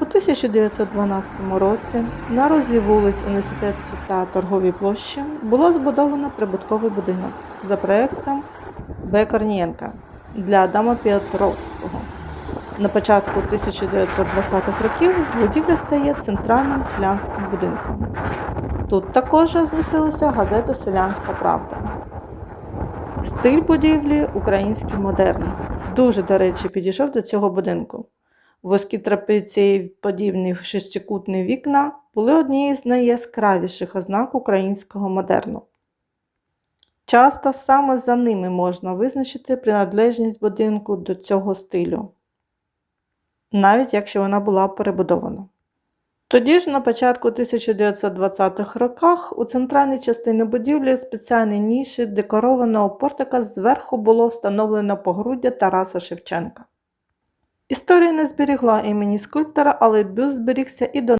У 1912 році на розі вулиць Університетській та Торговій площі було збудовано прибутковий будинок за проектом Б. Корнієнка для Адама Петровського. На початку 1920-х років будівля стає центральним селянським будинком. Тут також розмістилася газета Селянська Правда. Стиль будівлі український модерн. Дуже, до речі, підійшов до цього будинку. Вузькі трапеції подібні шестикутні вікна були однією з найяскравіших ознак українського модерну. Часто саме за ними можна визначити приналежність будинку до цього стилю, навіть якщо вона була перебудована. Тоді ж, на початку 1920-х роках, у центральній частині будівлі спеціальні ніші декорованого портика зверху було встановлено погруддя Тараса Шевченка. Історія не зберігла імені скульптора, але бюст зберігся і до